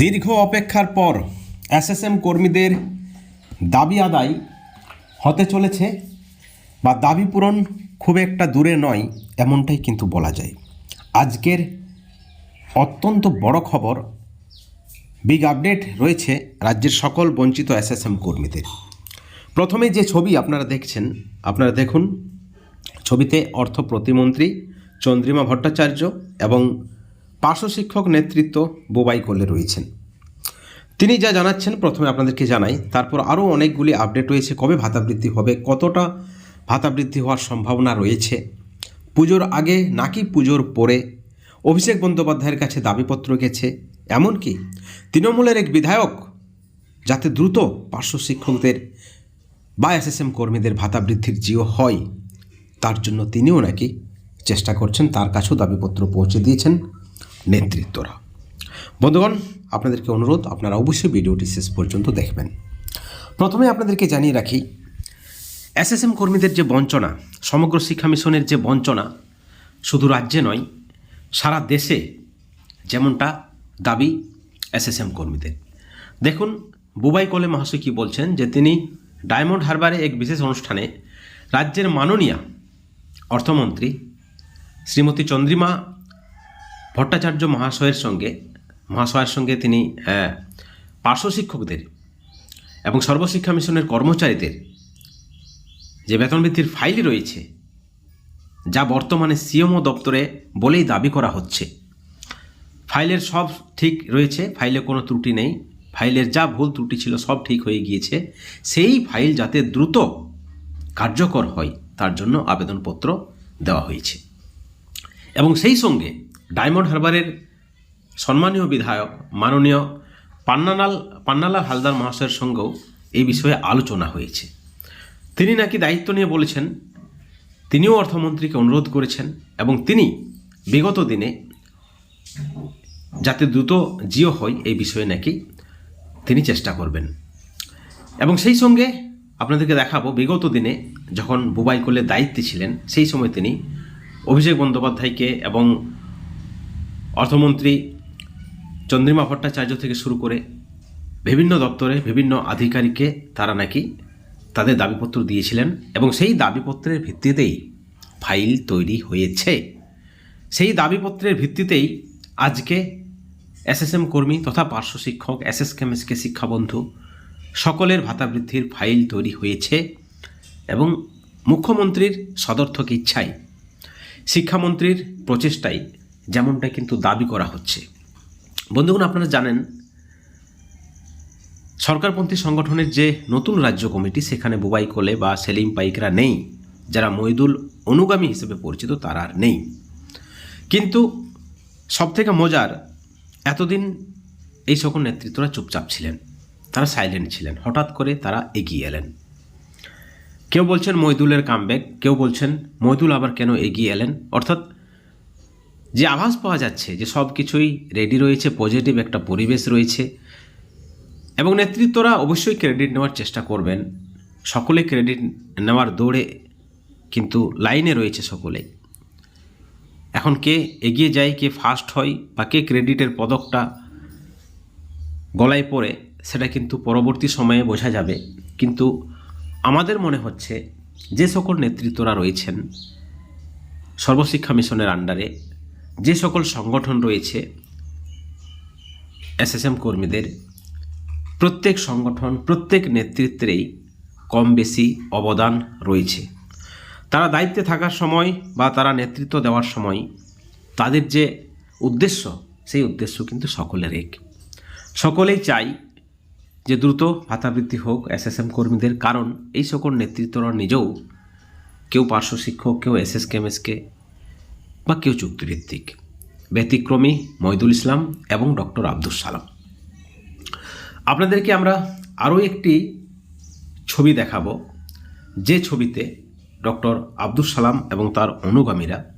দীর্ঘ অপেক্ষার পর এসএসএম কর্মীদের দাবি আদায় হতে চলেছে বা দাবি পূরণ খুব একটা দূরে নয়, এমনটাই কিন্তু বলা যায়। আজকের অত্যন্ত বড় খবর বিগ আপডেট রয়েছে রাজ্যের সকল বঞ্চিত এসএসএম কর্মীদের। প্রথমে যে ছবি আপনারা দেখছেন, আপনারা দেখুন, ছবিতে অর্থ প্রতিমন্ত্রী চন্দ্রিমা ভট্টাচার্য এবং পার্শ্ব শিক্ষক নেতৃত্ব বোবাই কোলে রয়েছেন। তিনি যা জানাচ্ছেন প্রথমে আপনাদেরকে জানাই, তারপর আরও অনেকগুলি আপডেট রয়েছে, কবে ভাতা বৃদ্ধি হবে, কতটা ভাতা বৃদ্ধি হওয়ার সম্ভাবনা রয়েছে। পুজোর আগে নাকি পুজোর পরে অভিষেক বন্দ্যোপাধ্যায়ের কাছে দাবিপত্র গেছে, এমনকি তৃণমূলের এক বিধায়ক যাতে দ্রুত পার্শ্ব শিক্ষকদের বা এসএসএম কর্মীদের ভাতা বৃদ্ধির জিও হয়, তার জন্য তিনিও নাকি চেষ্টা করছেন, তার কাছেও দাবিপত্র পৌঁছে দিয়েছেন। নেতৃত্বরা। বন্ধুগণ, আপনাদেরকে অনুরোধ, আপনারা অবশ্যই ভিডিওটি শেষ পর্যন্ত দেখবেন। প্রথমে আপনাদেরকে জানিয়ে রাখি, এসএসএম কর্মীদের যে বঞ্চনা, সমগ্র শিক্ষা মিশনের যে বঞ্চনা, শুধু রাজ্যে নয়, সারা দেশে যেমনটা দাবি এসএসএম কর্মীদের। দেখুন, বুবাই কলে মহাশয় কী বলছেন যে তিনি ডায়মন্ড হারবারে এক বিশেষ অনুষ্ঠানে রাজ্যের মাননীয়া অর্থমন্ত্রী শ্রীমতী চন্দ্রিমা ভট্টাচার্য মহাশয়ের সঙ্গে মহাশয়ের সঙ্গে তিনি পার্শ্ব শিক্ষকদের এবং সর্বশিক্ষা মিশনের কর্মচারীদের যে বেতন বৃদ্ধির ফাইল রয়েছে, যা বর্তমানে সিএমও দপ্তরে বলেই দাবি করা হচ্ছে। ফাইলের সব ঠিক রয়েছে, ফাইলে কোনো ত্রুটি নেই, ফাইলের যা ভুল ত্রুটি ছিল সব ঠিক হয়ে গিয়েছে। সেই ফাইল যাতে দ্রুত কার্যকর হয়, তার জন্য আবেদনপত্র দেওয়া হয়েছে। এবং সেই সঙ্গে ডায়মন্ড হারবারের সম্মানীয় বিধায়ক, মাননীয় পান্নালাল পান্নালাল হালদার মহাশয়ের সঙ্গেও এই বিষয়ে আলোচনা হয়েছে। তিনি নাকি দায়িত্ব নিয়ে বলেছেন, তিনিও অর্থমন্ত্রীকে অনুরোধ করেছেন এবং তিনি বিগত দিনে যাতে দ্রুত জিও হয় এই বিষয়ে নাকি তিনি চেষ্টা করবেন। এবং সেই সঙ্গে আপনাদেরকে দেখাবো, বিগত দিনে যখন বুবাই কোলের দায়িত্বে ছিলেন, সেই সময় তিনি অভিষেক বন্দ্যোপাধ্যায়কে এবং অর্থমন্ত্রী চন্দ্রিমা ভট্টাচার্য থেকে শুরু করে বিভিন্ন দপ্তরে বিভিন্ন আধিকারিককে তারা নাকি তাদের দাবিপত্র দিয়েছিলেন এবং সেই দাবিপত্রের ভিত্তিতেই ফাইল তৈরি হয়েছে। সেই দাবিপত্রের ভিত্তিতেই আজকে এসএসএম কর্মী তথা পার্শ্ব শিক্ষক, এসএস কেমএসকে শিক্ষাবন্ধু সকলের ভাতা বৃদ্ধির ফাইল তৈরি হয়েছে এবং মুখ্যমন্ত্রীর সদর্থক ইচ্ছায়, শিক্ষামন্ত্রীর প্রচেষ্টায় যেমনটা কিন্তু দাবি করা হচ্ছে। বন্ধুগণ, আপনারা জানেন, সরকারপন্থী সংগঠনের যে নতুন রাজ্য কমিটি, সেখানে বুবাই কোলে বা সেলিম পাইকরা নেই। যারা মইদুল অনুগামী হিসেবে পরিচিত, তারা আর নেই। কিন্তু সবথেকে মজার, এতদিন এই সকল নেতৃত্বরা চুপচাপ ছিলেন। তারা সাইলেন্ট ছিলেন। হঠাৎ করে তারা এগিয়ে এলেন। কেউ বলছেন মইদুলের কামব্যাক কেউ বলছেন মইদুল আবার কেন এগিয়ে এলেন? অর্থাৎ যে আভাস পাওয়া যাচ্ছে যে সব কিছুই রেডি রয়েছে পজিটিভ একটা পরিবেশ রয়েছে এবং নেতৃত্বরা অবশ্যই ক্রেডিট নেওয়ার চেষ্টা করবেন। সকলে ক্রেডিট নেওয়ার দৌড়ে কিন্তু লাইনে রয়েছে সকলে। এখন কে এগিয়ে যায়, কে ফার্স্ট হয় বা কে ক্রেডিটের পদকটা গলায় পড়ে, সেটা কিন্তু পরবর্তী সময়ে বোঝা যাবে। কিন্তু আমাদের মনে হচ্ছে যে সকল নেতৃত্বরা রয়েছেন সর্বশিক্ষা মিশনের আন্ডারে যে সকল সংগঠন রয়েছে, এসএসএম কর্মীদের, প্রত্যেক সংগঠন, প্রত্যেক নেতৃত্বেই কম বেশি অবদান রয়েছে। তারা দায়িত্বে থাকার সময় বা তারা নেতৃত্ব দেওয়ার সময় তাদের যে উদ্দেশ্য, সেই উদ্দেশ্য কিন্তু সকলের এক। সকলেই চাই যে দ্রুত ভাতাবৃদ্ধি হোক এসএসএম কর্মীদের, কারণ এই সকল নেতৃত্বরা নিজেও কেউ পার্শ্ব শিক্ষক, কেউ এস এস কেমএসকে বা কেউ চুক্তিভিত্তিক। ব্যতিক্রমী মহিদুল ইসলাম এবং ডক্টর আব্দুল সালাম। আপনাদেরকে আমরা আরও একটি ছবি দেখাবো। যে ছবিতে ডক্টর আব্দুল সালাম এবং তার অনুগামীরা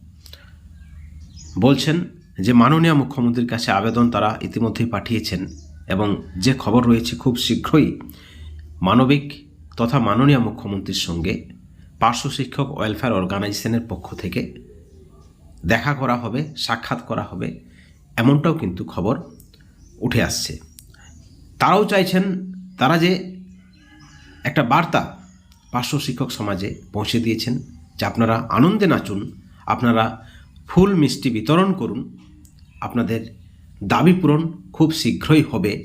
বলছেন যে, মাননীয় মুখ্যমন্ত্রীর কাছে আবেদন তারা ইতিমধ্যেই পাঠিয়েছেন এবং যে খবর রয়েছে খুব শীঘ্রই মানবিক তথা মাননীয় মুখ্যমন্ত্রীর সঙ্গে পার্শ্ব শিক্ষক ওয়েলফেয়ার অর্গানাইজেশনের পক্ষ থেকে দেখা করা হবে, সাক্ষাৎ করা হবে, এমনটাও কিন্তু খবর উঠে আসছে। তারাও চাইছেন তারা যে একটা বার্তা পার্শ্ব শিক্ষক সমাজে পৌঁছে দিয়েছেন যে আপনারা আনন্দে নাচুন, আপনারা ফুল মিষ্টি বিতরণ করুন, আপনাদের দাবি পূরণ খুব শীঘ্রই হবে।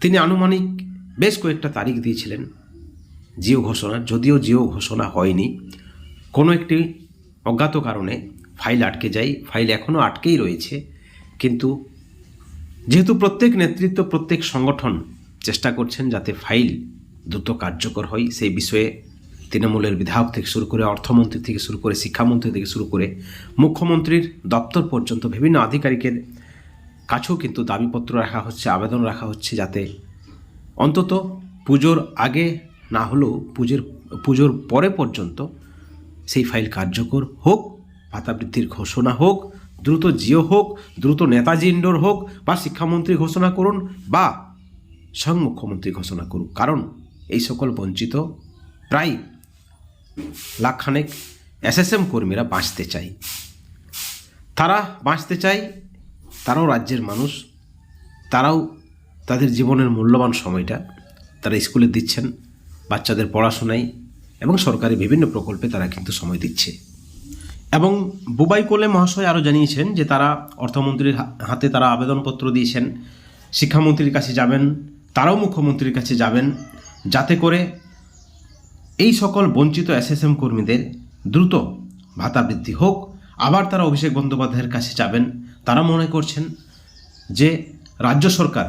তিনি আনুমানিক বেশ কয়েকটা তারিখ দিয়েছিলেন, জিও ঘোষণা যদিও জিও ঘোষণা হয়নি। কোনো একটি অজ্ঞাত কারণে ফাইল আটকে যায়, ফাইল এখনও আটকেই রয়েছে। কিন্তু যেহেতু প্রত্যেক নেতৃত্ব, প্রত্যেক সংগঠন চেষ্টা করছেন যাতে ফাইল দ্রুত কার্যকর হয়, সেই বিষয়ে তৃণমূলের বিধায়ক থেকে শুরু করে, অর্থমন্ত্রী থেকে শুরু করে, শিক্ষামন্ত্রী থেকে শুরু করে, মুখ্যমন্ত্রীর দপ্তর পর্যন্ত বিভিন্ন আধিকারিকের কাছেও কিন্তু দাবিপত্র রাখা হচ্ছে, আবেদন রাখা হচ্ছে যাতে অন্তত পুজোর আগে না হলেও পুজোর পুজোর পরে পর্যন্ত সেই ফাইল কার্যকর হোক। ভাতা বৃদ্ধির ঘোষণা হোক, দ্রুত জিও হোক, দ্রুত নেতাজি ইন্ডোর হোক, বা শিক্ষামন্ত্রী ঘোষণা করুন, বা স্বয়ং মুখ্যমন্ত্রী ঘোষণা করুন কারণ এই সকল বঞ্চিত প্রায় লাখখানেক এসএসএম কর্মীরা বাঁচতে চায়। তারা বাঁচতে চায়, তারাও রাজ্যের মানুষ, তারাও তাদের জীবনের মূল্যবান সময়টা তারা স্কুলে দিচ্ছেন, বাচ্চাদের পড়াশোনায় এবং সরকারি বিভিন্ন প্রকল্পে তারা কিন্তু সময় দিচ্ছে। এবং বুবাই কোলে মহাশয় আরও জানিয়েছেন যে তারা অর্থমন্ত্রীর হাতে তারা আবেদনপত্র দিয়েছেন, শিক্ষামন্ত্রীর কাছে যাবেন, তারাও মুখ্যমন্ত্রীর কাছে যাবেন, যাতে করে এই সকল বঞ্চিত এসএসএম কর্মীদের দ্রুত ভাতা বৃদ্ধি হোক। আবার তারা অভিষেক বন্দ্যোপাধ্যায়ের কাছে যাবেন। তারা মনে করছেন যে রাজ্য সরকার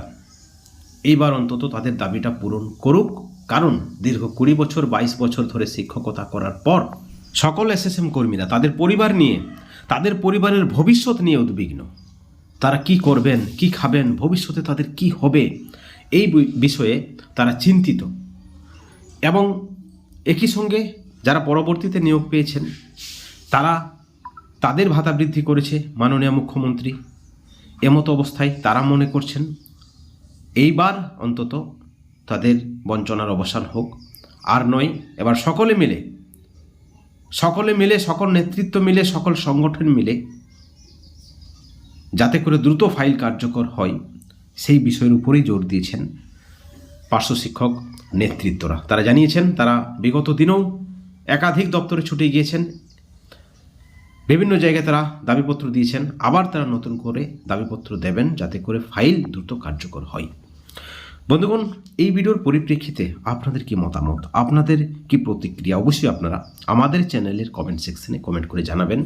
এইবার অন্তত তাদের দাবিটা পূরণ করুক। কারণ দীর্ঘ কুড়ি বছর, বাইশ বছর ধরে শিক্ষকতা করার পর সকল এসএসএম কর্মীরা, তাদের পরিবার নিয়ে, তাদের পরিবারের ভবিষ্যৎ নিয়ে উদ্বিগ্ন। তারা কি করবেন, কি খাবেন, ভবিষ্যতে তাদের কি হবে, এই বিষয়ে তারা চিন্তিত। এবং একই সঙ্গে যারা পরবর্তীতে নিয়োগ পেয়েছেন, তারা তাদের ভাতা বৃদ্ধি করেছে মাননীয় মুখ্যমন্ত্রী। এমতো অবস্থায় তারা মনে করছেন, এইবার অন্তত তাদের বঞ্চনার অবসান হোক। আর নয়, এবার সকলে মিলে সকলে মিলে, সকল নেতৃত্ব মিলে, সকল সংগঠন মিলে যাতে করে দ্রুত ফাইল কার্যকর হয়, সেই বিষয়ের উপরেই জোর দিয়েছেন পার্শ্ব শিক্ষক নেতৃত্বরা। তারা জানিয়েছেন, তারা বিগত দিনেও একাধিক দপ্তরে ছুটে গিয়েছেন। বিভিন্ন জায়গায় তারা দাবিপত্র দিয়েছেন। আবার তারা নতুন করে দাবিপত্র দেবেন যাতে করে ফাইল দ্রুত কার্যকর হয়। বন্ধুগণ, এই ভিডিওর পরিপ্রেক্ষিতে আপনাদের কি মতামত? আপনাদের কি প্রতিক্রিয়া? অবশ্যই আপনারা আমাদের চ্যানেলের কমেন্ট সেকশনে কমেন্ট করে জানাবেন।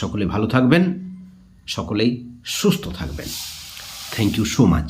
সকলে ভালো থাকবেন, সকলেই সুস্থ থাকবেন। Thank you so much